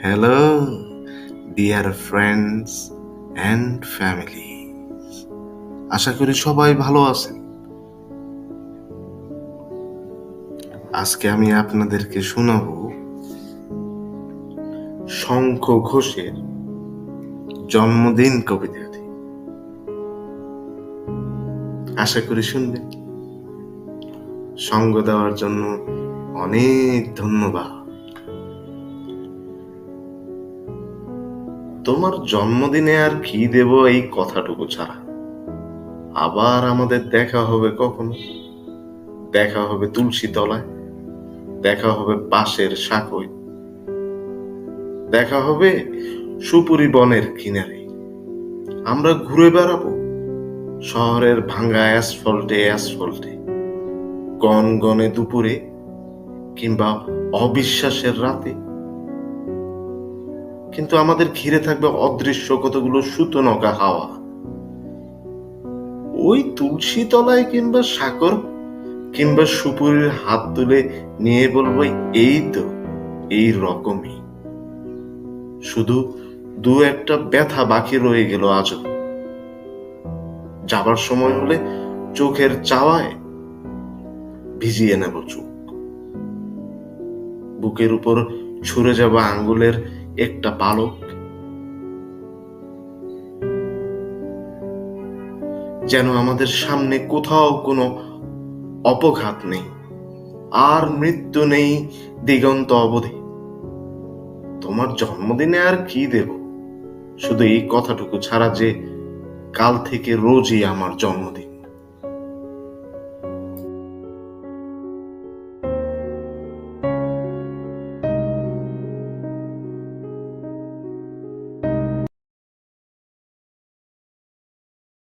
Hello dear friends and family আশা করি সবাই ভালো আছেন। আজকে আমি আপনাদেরকে শোনাব শঙ্খ ঘোষের জন্মদিন কবিতাটি। আশা করি শুনবেন। সঙ্গ দেওয়ার জন্য অনেক ধন্যবাদ। তোমার জন্মদিনে আর কি দেব এই কথাটুকু ছাড়া? আবার আমাদের দেখা হবে কখনো? দেখা হবে তুলসী তলায়? দেখা হবে পাশের সাকই দেখা হবে সুপুরি বনের কিনারে? আমরা ঘুরে বেড়াবো? শহরের ভাঙ্গা অ্যাসফল্টে অ্যাসফল্টে। গন গনে দুপুরে কিংবা অবিশ্বাসের রাতে। কিন্তু আমাদের ঘিরে থাকবে অদৃশ্য কতগুলো সুতনকা হাওয়া। ওই তুলসী তলায় কিংবা সাকর কিংবা সুপুরির হাত তুলে নিয়ে বলব, এই তো, এই রকমই। শুধু দু একটা ব্যথা বাকি রয়ে গেল আজও। যাবার সময় হলে চোখের চাওয়ায় ভিজিয়ে নেব চোখ। বুকের উপর ছুঁড়ে যাব আঙ্গুলের একটা পালক। যেন আমাদের সামনে কোথাও কোনো অপঘাত নেই, আর মৃত্যু নেই দিগন্ত অবধি। তোমার জন্মদিনে আর কি দেব? শুধু এই কথাটুকু ছাড়া যে কাল থেকে রোজই আমার জন্মদিন।